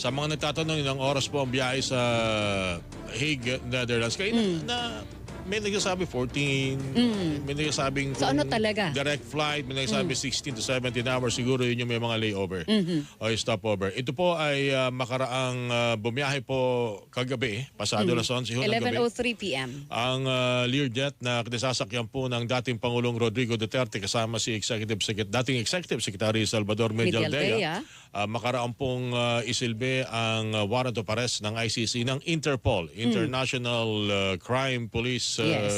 Sa mga nagtatanong ng oras po ang biyahe sa Hague, Netherlands. Kaya Mm. na, may nagsasabi 14, may nagsasabing So, ano talaga? direct flight, may nagsasabi 16 to 17 hours, siguro yun yung may mga layover Mm-hmm. o stopover. Ito po ay ah, makaraang ah, bumiyahe po kagabi, pasado Mm. alas 11 ho ng gabi. 11.03 p.m. Ang uh, Learjet na kinasasakyan po ng dating Pangulong Rodrigo Duterte kasama si Executive Secret- dating Executive Secretary Salvador Medialdea. Medialdea. Uh, makaraang pong uh, isilbi ang uh, warrant of arrest ng ICC ng Interpol, International uh, Crime Police uh, Hmm. Yes.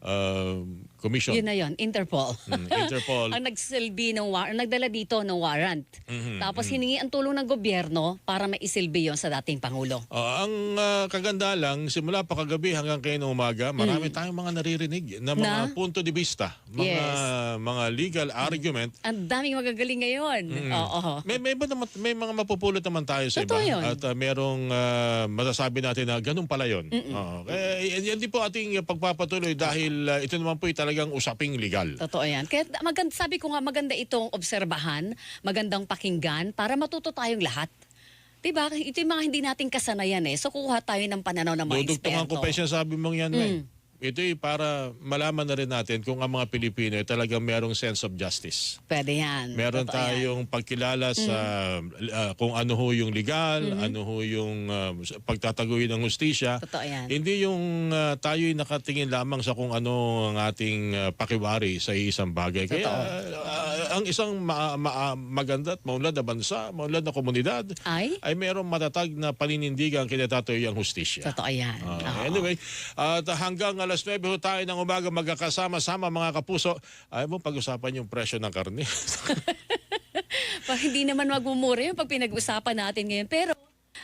uh, Commission. Yun na yun, Interpol. Mm, Interpol. ang nagsilbi ng war- nagdala dito ng warrant. Mhm, Tapos hiningi ang tulong ng gobyerno para maisilbi yon sa dating Pangulo. Uh, ang uh, kaganda lang, simula pa kagabi hanggang kayo ng umaga, marami tayong mga naririnig na mga Hmm. Na? punto de vista, mga Yes. mga legal argument Ang daming magagaling ngayon. Oo. May may, ba naman, may mga mapupulot naman tayo sa Totoo iba yun. at uh, merong uh, masasabi natin na ganun pala 'yon. Oo. Kaya yan din po ating pagpapatuloy dahil uh, ito naman po ay talagang usaping legal. Totoo yan. Kaya maganda, sabi ko nga maganda itong obserbahan, magandang pakinggan para matuto tayong lahat. Diba? Ito yung mga hindi nating kasanayan eh. So kuha tayo ng pananaw ng mga Dudugtungan ko eksperto. pa yung sabi mong yan, Wen. Ito ay para malaman na rin natin kung ang mga Pilipino ay talagang merong sense of justice. Pwede yan. Meron Totoo yan. tayong pagkilala sa uh, kung ano ho yung legal, ano ho yung uh, pagtataguyod ng hustisya. Totoo yan. Hindi yung uh, tayo'y nakatingin lamang sa kung ano ang ating uh, pakiwari sa isang bagay. Kaya Totoo. uh, ang isang ma- ma- maganda at maunlad na bansa, maunlad na komunidad, Ay? ay mayroong matatag na paninindigan kinatatoy ang hustisya. Totoo yan. Ah, Oo. anyway, at hanggang alas 9 ho tayo ng umaga magkakasama-sama mga kapuso. Ay mo pag-usapan yung presyo ng karne. Hindi naman magmumura yun pag pinag-usapan natin ngayon. Pero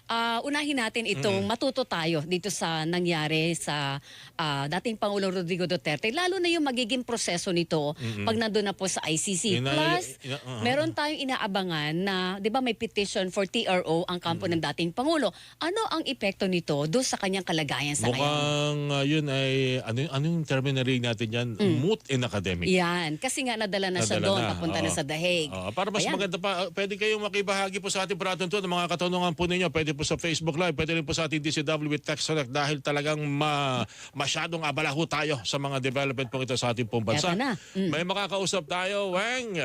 ah, unahin natin itong matuto tayo dito sa nangyari sa ah, dating Pangulong Rodrigo Duterte. Lalo na yung magiging proseso nito pag nandun na po sa ICC. Ina- Plus, ina- uh-huh. meron tayong inaabangan na, di ba may petition for TRO ang kampo ng dating Pangulo. Ano ang epekto nito doon sa kanyang kalagayan sa ngayon? Mukhang uh, yun ay, ano, ano yung terminary natin yan? Moot in academic. Yan. Kasi nga nadala na siya Nadala doon, na, papunta na oo. sa The Hague. Oo, para mas Ayan. maganda pa, uh, pwede kayong makibahagi po sa ating Praton to ng mga katanungan po ninyo. Pwede po sa Facebook Live, pwede rin po sa ating DCW with Text Select dahil talagang ma, masyadong abala ho tayo sa mga development po ito sa ating pong bansa. Na. Mm. May makakausap tayo, Wang,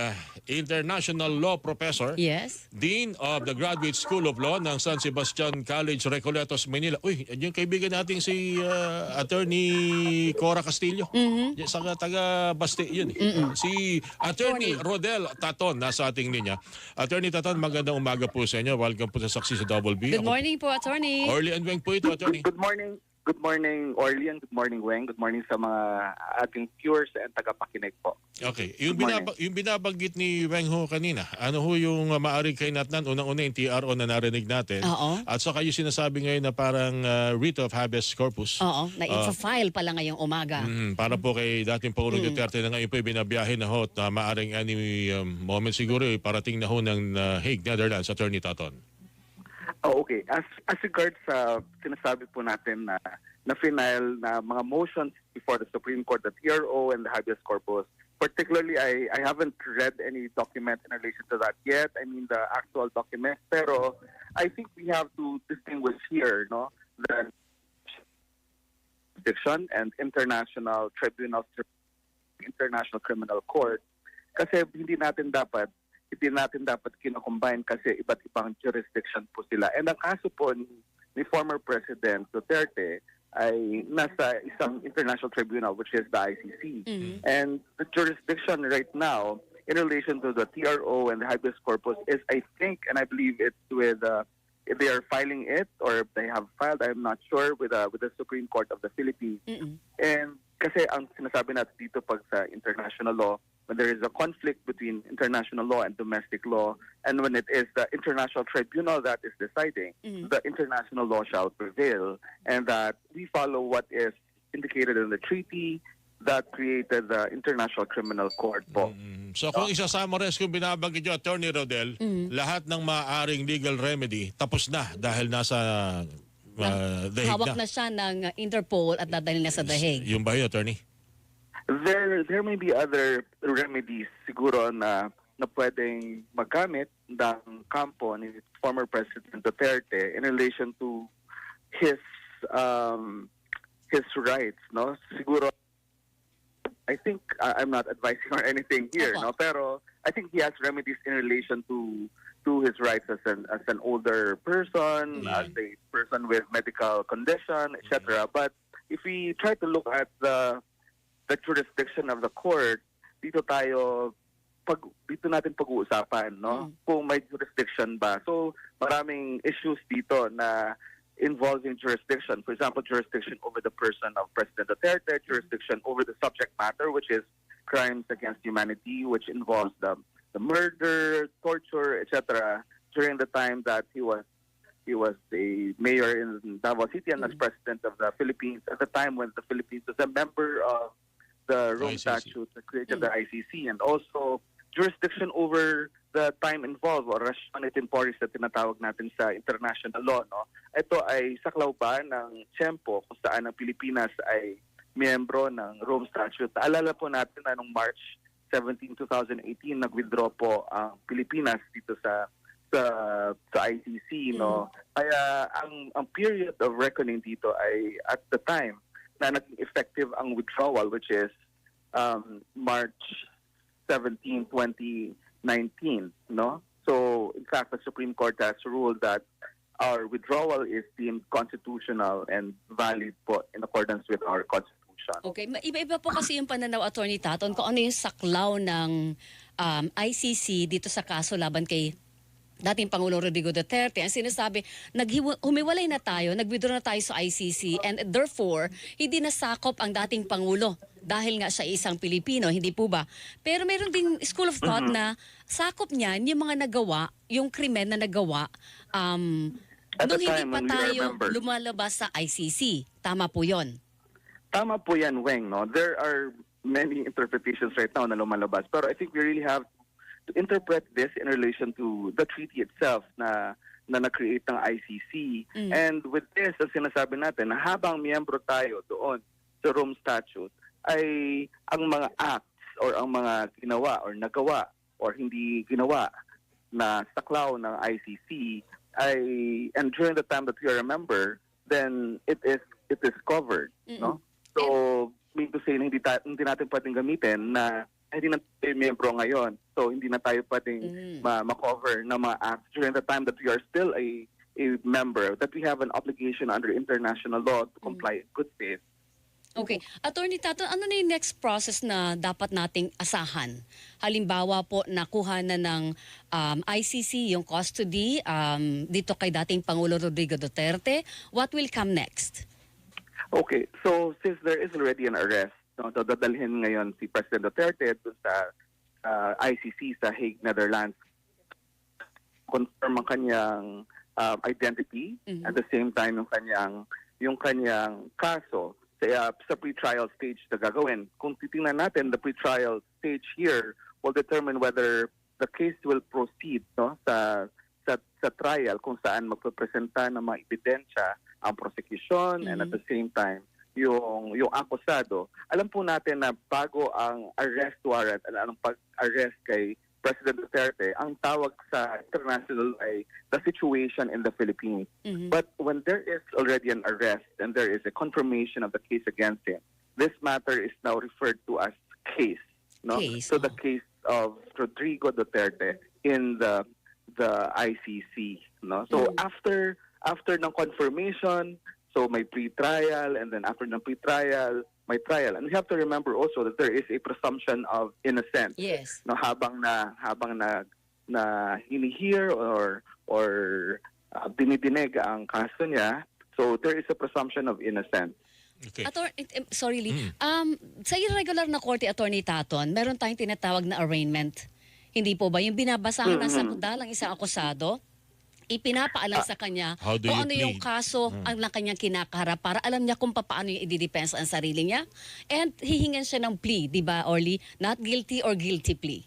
International Law Professor. Yes. Dean of the Graduate School of Law ng San Sebastian College, Recoletos, Manila. Uy, yung kaibigan nating si uh, Attorney Cora Castillo. Mm-hmm. Yan, Sa taga Basti yun. eh. Si Attorney Rodel Taton nasa ating linya. Attorney Taton, magandang umaga po sa inyo. Welcome po sa Saksi sa Double B. Good Ako- morning po, attorney. Orly and Weng po ito, Attorney. Good morning. Good morning, Orlean. Good morning, Weng. Good morning sa mga ating viewers and tagapakinig po. Okay. Yung, Good morning. binaba- yung binabanggit ni Weng ho kanina, ano ho yung uh, maaaring kay Natnan? Unang-una yung TRO na narinig natin. Oo. At saka yung sinasabi ngayon na parang uh, writ of habeas corpus. Oo, na file pala ngayong umaga. Mm, para po kay dating Pangulong Duterte na ngayon po ay binabiyahe na ho at uh, maaaring any um, moment siguro ay parating na ho ng uh, Hague, Netherlands, Attorney Taton. Oh, okay. As as regards sa sinasabi po natin na na final na mga motions before the Supreme Court, the TRO and the habeas corpus, particularly I I haven't read any document in relation to that yet. I mean the actual document, pero I think we have to distinguish here, no, the jurisdiction and international tribunals, international criminal court. Kasi hindi natin dapat hindi natin dapat kinocombine kasi iba't ibang jurisdiction po sila. And ang kaso po ni, ni former President Duterte ay nasa isang international tribunal which is the ICC. Mhm. And the jurisdiction right now in relation to the TRO and the habeas corpus is I think and I believe it's with uh, if they are filing it or if they have filed I'm not sure with uh, with the Supreme Court of the Philippines. Mm-mm. And kasi ang sinasabi natin dito pag sa international law, when there is a conflict between international law and domestic law, and when it is the international tribunal that is deciding, Mhm. the international law shall prevail, and that we follow what is indicated in the treaty that created the International Criminal Court po. Mm, So kung isa-summarize kung binabanggit nyo, Attorney Rodel, lahat ng maaaring legal remedy tapos na dahil nasa uh, The Hague Hawak na siya ng Interpol at dadalhin na sa The Hague. Yung ba yun, Attorney? There, there may be other remedies siguro na na pwedeng magamit ng kampo ni former President Duterte in relation to his um, his rights, no? Siguro I think uh, I'm not advising or anything here, Opo. no? Pero I think he has remedies in relation to to his rights as an as an older person, Yeah. as a person with medical condition, etc. But if we try to look at the the jurisdiction of the court, dito tayo pag dito natin pag-uusapan, no? Mm. Kung may jurisdiction ba. So, maraming issues dito na involving jurisdiction. For example, jurisdiction over the person of President Duterte, jurisdiction over the subject matter, which is crimes against humanity, which involves the the murder, torture, etc. During the time that he was he was a mayor in Davao City and as Mm. president of the Philippines at the time when the Philippines was a member of the Rome. Statute that created Mm. the ICC and also jurisdiction over the time involved or rationale temporis na tinatawag natin sa international law. No? Ito ay saklaw ba ng tiyempo kung saan ang Pilipinas ay miyembro ng Rome Statute. Alala po natin na noong March 17, 2018, nag-withdraw po ang Pilipinas dito sa sa sa ICC no kaya ang ang period of reckoning dito ay at the time na naging effective ang withdrawal which is um, March 17, 2019 no? So in fact the Supreme Court has ruled that our withdrawal is deemed constitutional and valid po in accordance with our constitution. Okay, iba-iba po kasi yung pananaw Attorney Taton kung ano yung saklaw ng um, ICC dito sa kaso laban kay dating Pangulong Rodrigo Duterte. Ang sinasabi, humiwalay na tayo, nag-withdraw na tayo sa ICC and therefore, hindi nasakop ang dating Pangulo dahil nga siya isang Pilipino, hindi po ba? Pero meron ding school of thought na sakop niyan yung mga nagawa, yung krimen na nagawa um, At nung hindi pa tayo lumalabas sa ICC. Tama po yon. Tama po yan, Weng. No? There are many interpretations right now na lumalabas. Pero I think we really have to interpret this in relation to the treaty itself na na na-create ng ICC. Mm. And with this, ang sinasabi natin, na habang miyembro tayo doon sa Rome Statute, ay ang mga acts or ang mga ginawa or nagawa or hindi ginawa na saklaw ng ICC ay and during the time that we are a member then it is it is covered no so mean to say na hindi, ta- hindi natin pwedeng gamitin na "Ay, hindi na tayo miyembro ngayon so hindi na tayo pwedeng Mm. ma- ma-cover na mga acts during the time that we are still a a member that we have an obligation under international law to comply in good faith Okay. Attorney Tato, ano na yung next process na dapat nating asahan? Halimbawa po, nakuha na ng um, ICC yung custody um, dito kay dating Pangulo Rodrigo Duterte. What will come next? Okay, so since there is already an arrest, no, so dadalhin ngayon si President Duterte dun sa uh, ICC sa Hague, Netherlands. Confirm ang kanyang um, identity Mhm. at the same time yung kanyang yung kanyang kaso sa uh, sa pre-trial stage na gagawin. Kung titingnan natin the pre-trial stage here will determine whether the case will proceed no sa sa, sa trial kung saan magpapresenta ng mga ebidensya ang prosecution and at Mhm. the same time yung yung akusado. Alam po natin na bago ang arrest warrant at anong pag-arrest kay President Duterte, ang tawag sa international ay the situation in the Philippines. Mhm. But when there is already an arrest and there is a confirmation of the case against him, this matter is now referred to as case. No? Case, so the oh. case of Rodrigo Duterte in the the ICC. No? So Mm. after after ng confirmation, so may pre-trial and then after ng pre-trial, may trial. And we have to remember also that there is a presumption of innocence Yes. no habang na habang na na hinihear or or uh, dinidinig ang kaso niya so there is a presumption of innocence Okay. Ator- sorry, Lee. Mm. Um, sa irregular na korte, Attorney Taton, meron tayong tinatawag na arraignment. Hindi po ba? Yung binabasahan ng Mhm. sakdalang isang akusado, ipinapaalam sa kanya kung ano yung kaso ang na kanyang kinakaharap para alam niya kung paano yung ididepensa ang sarili niya. And hihingan siya ng plea, di ba, Orly? Not guilty or guilty plea.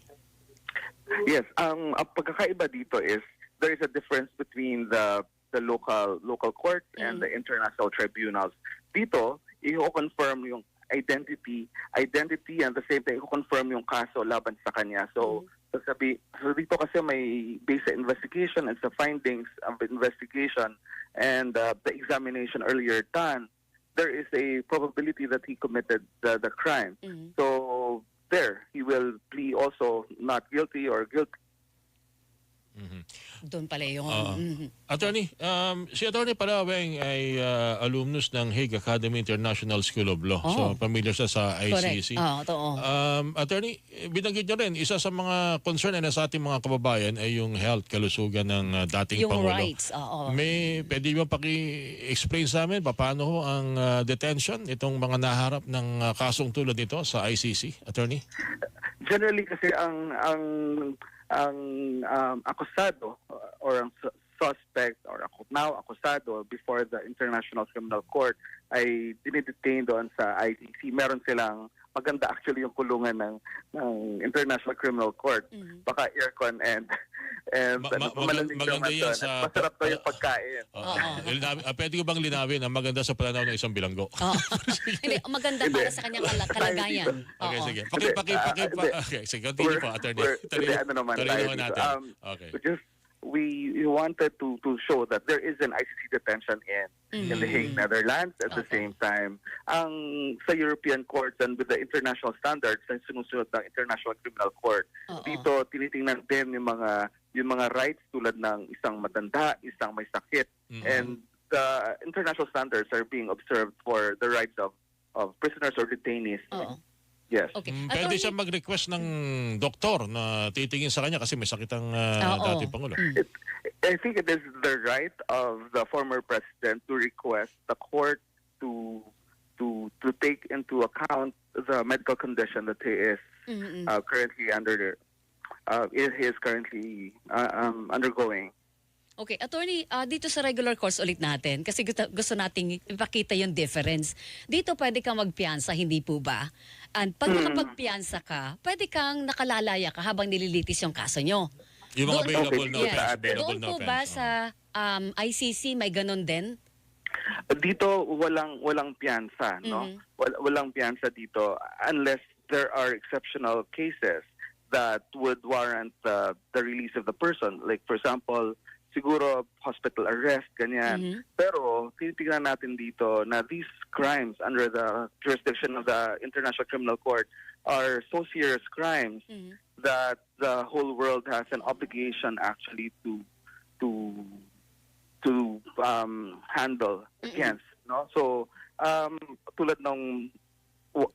yes ang, ang pagkakaiba dito is there is a difference between the the local local court and Mm. the international tribunals dito i-confirm yung identity identity and the same time i-confirm yung kaso laban sa kanya so sabi, so dito kasi may based sa investigation and sa findings of investigation and uh, the examination earlier done, there is a probability that he committed the, the crime. Mhm. So there, he will plead also not guilty or guilty. Mhm. Doon pala yun. Oo. Mhm. Attorney, um, si Attorney Palaweng ay uh, alumnus ng Hague Academy International School of Law. Oh. So, familiar siya sa Correct. ICC. Oo, totoo. Um, attorney, binanggit niyo rin, isa sa mga concern na sa ating mga kababayan ay yung health, kalusugan ng uh, dating yung Pangulo. rights. Oo. May, pwede mo paki-explain sa amin pa- paano ho ang uh, detention itong mga naharap ng uh, kasong tulad nito sa ICC, attorney? Generally kasi ang ang ang um, akusado uh, or ang su- suspect or ako now akusado before the International Criminal Court ay dinidetain doon sa ICC. Meron silang maganda actually yung kulungan ng ng International Criminal Court. Mhm. Baka aircon and and Ma- ma- ano, malamig maganda naman yan sa- Masarap daw yung pagkain. Uh, Oo. linabi- ah, pwede ko bang linawin ang maganda sa pananaw ng isang bilanggo? Oo. Hindi, maganda para sa kanyang kala- kalagayan. Okay, sige. Paki, paki, ah, paki, okay, sige, continue po, attorney. Tuloy, ano naman tuloy tayo naman natin. Um, okay. Just we wanted to to show that there is an ICC detention in in the Hague, Mhm. Netherlands. At the Okay. same time, ang sa European courts and with the international standards na sinusunod ng International Criminal Court, Oo. dito tinitingnan din yung mga yung mga rights tulad ng isang matanda, isang may sakit, Mhm. and the international standards are being observed for the rights of of prisoners or detainees. Oo. Yes. Okay. Mm, Pwede siya mag-request ng doktor na titingin sa kanya kasi may sakit ang uh, Oo. dating Pangulo. Mm. I think it is the right of the former president to request the court to to to take into account the medical condition that he is Mhm. uh, currently under uh, he is currently uh, um, undergoing. Okay, attorney, ah, dito sa regular course ulit natin kasi gusto, gusto nating ipakita yung difference. Dito pwede kang magpiyansa, hindi po ba? And pag Hmm. nakapagpiyansa ka, pwede kang nakalalaya ka habang nililitis yung kaso nyo. Yung mga available Okay, na yes. offense, available Doon po ba sa um, ICC may ganun din? Dito walang walang piyansa, no? Mhm. Wal- walang piyansa dito unless there are exceptional cases that would warrant the the release of the person. Like for example, siguro hospital arrest ganyan. Mhm. Pero tinitingnan natin dito na these crimes under the jurisdiction of the International Criminal Court are so serious crimes Mhm. that the whole world has an obligation actually to to to um, handle against no so um tulad ng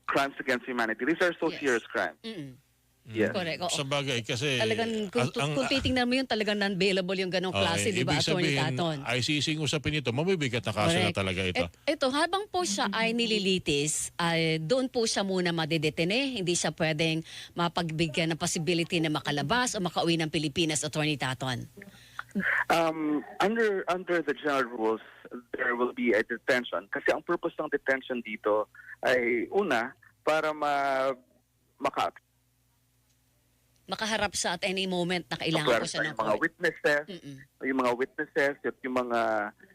crimes against humanity these are so Yes. serious crimes Mm-mm. Mm. Yes. Correct, oo. Sa bagay kasi... Talagang kung, ang- kung titingnan mo yun, talagang non-bailable yung ganong klase, Okay, di ba, ibig Attorney sabihin, Taton? ICC ng usapin ito, mabibigat na kaso na Correct. talaga ito. Et, ito, habang po siya ay nililitis, ay doon po siya muna madedetene. Hindi siya pwedeng mapagbigyan ng possibility na makalabas o makauwi ng Pilipinas, Attorney Taton. um under under the general rules there will be a detention kasi ang purpose ng detention dito ay una para ma maka Makaharap siya at any moment na kailangan po siya ng yung mga court. witnesses Mm-mm. yung mga witnesses at yung mga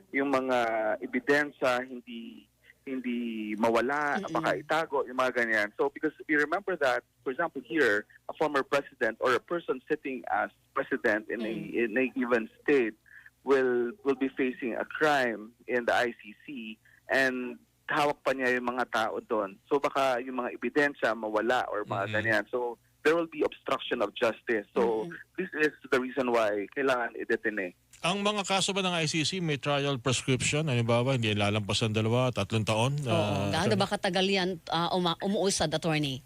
yung mga ebidensya hindi hindi mawala, Mm-mm. baka itago, yung mga ganyan. So because we remember that, for example, here, a former president or a person sitting as president in a in a given state will will be facing a crime in the ICC and hawak pa niya yung mga tao doon. So baka yung mga ebidensya mawala or mga ganyan. So there will be obstruction of justice. So Mm-mm. this is the reason why kailangan i-detain. Ang mga kaso ba ng ICC may trial prescription? Ano ba ba? Hindi lalampas ng dalawa, tatlong taon? Oo. Ah, Gaano ba katagal yan ah, uma- umuusad, Attorney?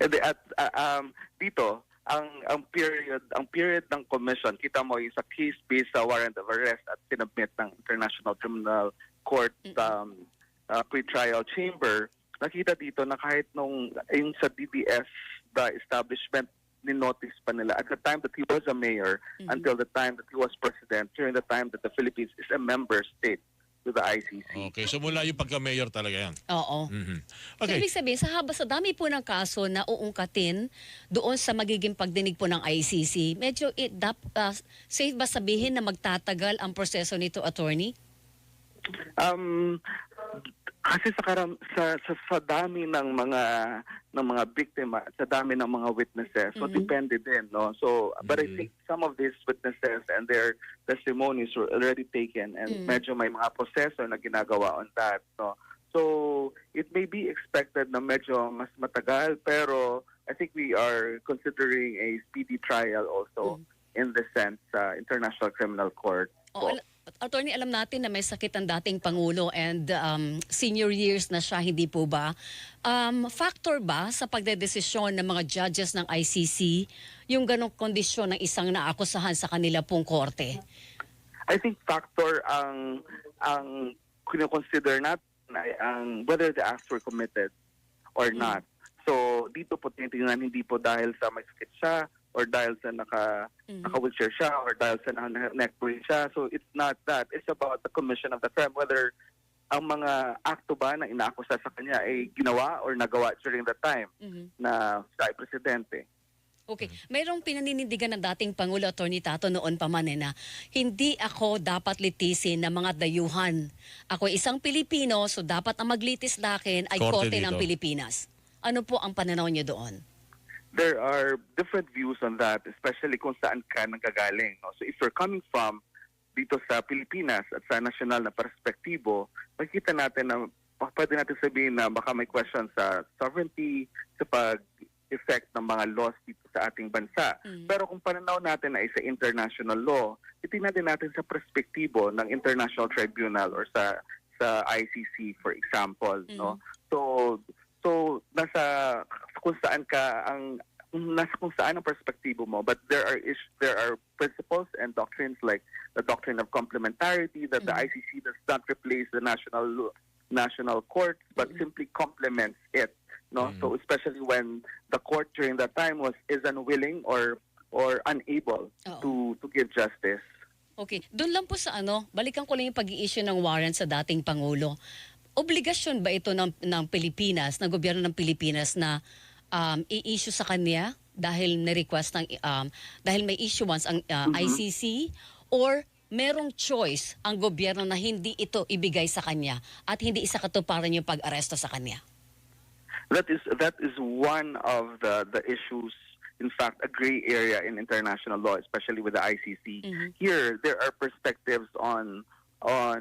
The- at uh, um dito ang ang period ang period ng commission kita mo yung sa case based sa warrant of arrest at sinubmit ng International Criminal Court um uh, pre-trial chamber nakita dito na kahit nung yung sa DDS the establishment ni notice pa nila at the time that he was a mayor Mhm. until the time that he was president during the time that the Philippines is a member state to the ICC. Okay, so mula yung pagka-mayor talaga yan. Oo. Mhm. So, Okay. ibig sabihin, sa haba sa dami po ng kaso na uungkatin doon sa magiging pagdinig po ng ICC, medyo it, dap, ah, safe ba sabihin na magtatagal ang proseso nito, attorney? Um, kasi sa karam sa, sa sa dami ng mga ng mga biktima, sa dami ng mga witnesses, so Mhm. depende din, no? So, but I Mhm. think some of these witnesses and their testimonies were already taken and Mhm. medyo may mga proseso na ginagawa on that, no? So, it may be expected na medyo mas matagal, pero I think we are considering a speedy trial also Mhm. in the sense sa International Criminal Court. O, po. al- attorney, alam natin na may sakit ang dating Pangulo and um, senior years na siya, hindi po ba? Um, factor ba sa pagdedesisyon ng mga judges ng ICC yung ganong kondisyon ng isang naakusahan sa kanila pong korte? I think factor ang ang kino-consider natin ay ang whether the acts were committed or not. So dito po tinitingnan hindi po dahil sa may sakit siya or dahil sa naka Mhm. naka-wheelchair siya or dahil sa naka neck brace siya. So it's not that. It's about the commission of the crime whether ang mga akto ba na inaakusa sa kanya ay ginawa or nagawa during the time Mhm. na siya ay presidente. Okay. Mayroong pinaninindigan ng dating Pangulo Attorney Tato noon pa man eh, na hindi ako dapat litisin ng mga dayuhan. Ako ay isang Pilipino, so dapat ang maglitis akin ay Korte korte, ng. Pilipinas. Ano po ang pananaw niyo doon? There are different views on that, especially kung saan ka nanggagaling. No? So if you're coming from dito sa Pilipinas at sa national na perspektibo, makikita natin na pwede natin sabihin na baka may question sa sovereignty, sa pag-effect ng mga laws dito sa ating bansa. Mm. Pero kung pananaw natin ay sa international law, itingnan din natin sa perspektibo ng International Tribunal or sa sa ICC for example, no? So so nasa kung saan ka ang nasa kung saan ang perspektibo mo but there are is there are principles and doctrines like the doctrine of complementarity that the Mhm. ICC does not replace the national national court but Mhm. simply complements it no Mhm. so especially when the court during that time was is unwilling or or unable Oo. to to give justice Okay, doon lang po sa ano, balikan ko lang yung pag-i-issue ng warrant sa dating Pangulo. Obligasyon ba ito ng, ng Pilipinas, ng gobyerno ng Pilipinas na um, i-issue sa kanya dahil ni-request ng, um, dahil may issuance ang uh, Mhm. ICC or merong choice ang gobyerno na hindi ito ibigay sa kanya at hindi isa katuparan yung pag-aresto sa kanya? That is that is one of the the issues. In fact, a gray area in international law, especially with the ICC. Mhm. Here, there are perspectives on on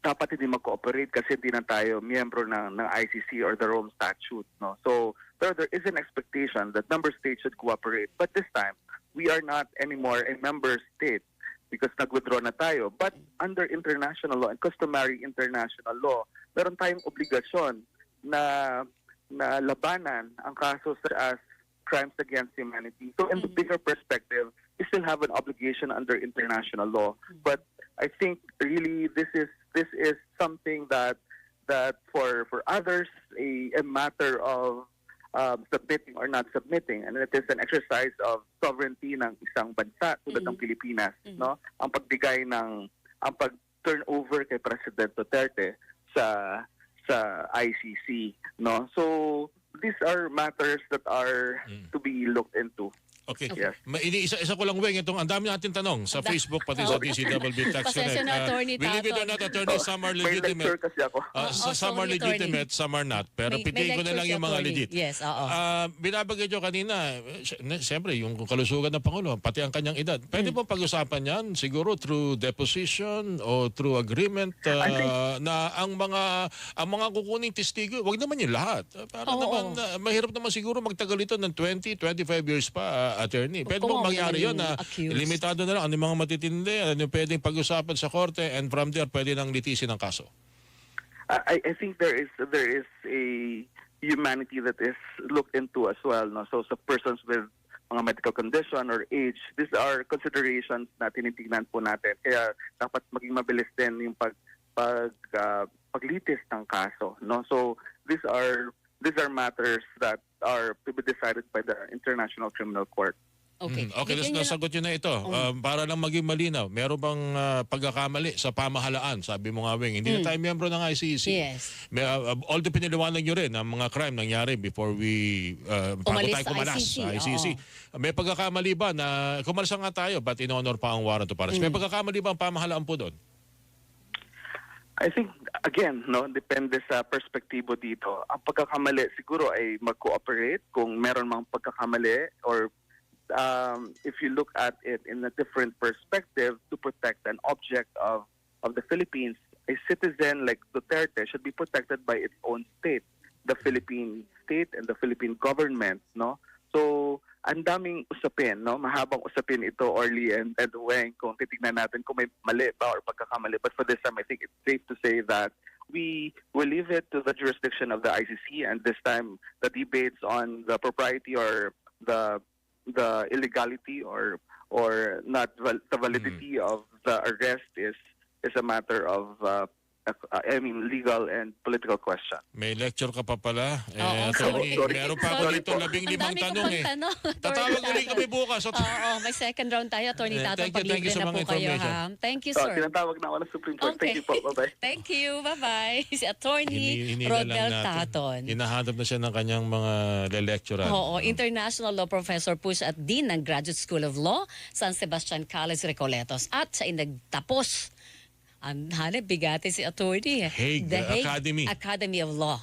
dapat hindi mag-cooperate kasi hindi na tayo miyembro ng, ng ICC or the Rome Statute. No? So, there, there is an expectation that member states should cooperate. But this time, we are not anymore a member state because nag-withdraw na tayo. But under international law and customary international law, meron tayong obligasyon na na labanan ang kaso such as crimes against humanity. So in the Mhm. bigger perspective, we still have an obligation under international law. But I think really this is this is something that that for for others a, a matter of um, submitting or not submitting and it is an exercise of sovereignty ng isang bansa tulad ng Mhm. Pilipinas Mhm. no ang pagbigay ng ang pag turn over kay President Duterte sa sa ICC no so these are matters that are Mm. to be looked into Okay. Yes. Ma- Iniisa isa ko lang weng itong ang dami natin tanong sa Facebook pati sa DCWB Tax Pasensya Connect. na, Ah, Attorney Believe it or not, attorney, some are may legitimate. lecture kasi ako Ah, Oo, sa- some are sorry, attorney. legitimate, some are not. Pero May- ko na lecture lang si yung mga attorney. legit. Yes, oo. Ah, binabagay nyo kanina, eh, sy- na- siyempre, yung kalusugan ng Pangulo, pati ang kanyang edad. Pwede Hmm. po pag-usapan yan, siguro through deposition o through agreement ah, I think- na ang mga ang mga kukuning testigo, wag naman yung lahat. Ah, Para Oo, naman, oo. ah, mahirap naman siguro magtagal ito ng 20, 25 years pa, ah, attorney. Pwede po mangyari yun na accused. limitado na lang ano yung mga matitindi, ano yung pwedeng pag-usapan sa korte, and from there, pwede nang litisin ang kaso. I, I think there is there is a humanity that is looked into as well. No? So sa persons with mga medical condition or age, these are considerations na tinitingnan po natin. Kaya dapat maging mabilis din yung pag pag ah, paglitis ng kaso. No? So these are these are matters that are to be decided by the International Criminal Court. Okay. Mm, okay, lang- nasagot nyo na ito. Um, para lang maging malinaw, meron bang ah, pagkakamali sa pamahalaan? Sabi mo nga, Wing, hindi na tayo miyembro ng ICC. Hmm. Yes. May, uh, all the piniliwanag nyo rin ang mga crime nangyari before we uh, bago Umalis tayo sa kumalas ICC, sa ICC. May pagkakamali ba na kumalas nga tayo but in honor pa ang warrant to pares? Hmm. May pagkakamali ba ang pamahalaan po doon? I think, again, no, depende sa perspektibo dito. Ang pagkakamali siguro ay mag-cooperate kung meron mang pagkakamali or um, if you look at it in a different perspective to protect an object of, of the Philippines, a citizen like Duterte should be protected by its own state, the Philippine state and the Philippine government, no? So, ang daming usapin, no? Mahabang usapin ito, Orly and, and Weng, kung titignan natin kung may mali ba or pagkakamali. But for this time, I think it's safe to say that we will leave it to the jurisdiction of the ICC and this time the debates on the propriety or the the illegality or or not val- the validity of the arrest is is a matter of uh, I mean legal and political question. May lecture ka pa pala. Eh, Oo, attorney, sorry. meron pa ako Sorry dito po. labing Ang limang dami tanong eh. tanong. Tatawag Attorney ulit kami bukas. At Oo, may second round tayo. Attorney Eh, Tato, thank you, thank you paglibre sa na mga po kayo information. ha. Thank you, So, sir. tinatawag na ako ng Supreme Court. Thank you po. Bye-bye. Thank you. Bye-bye. Si Attorney hini- hinila lang Rodel natin. Taton. Hinahanap na siya ng kanyang mga le-lecturean. Oo, International Law Professor po siya at Dean ng Graduate School of Law, San Sebastian College, Recoletos. At siya ay nagtapos. Ang hanap bigati si attorney. Hague The Hague Academy. Academy of Law.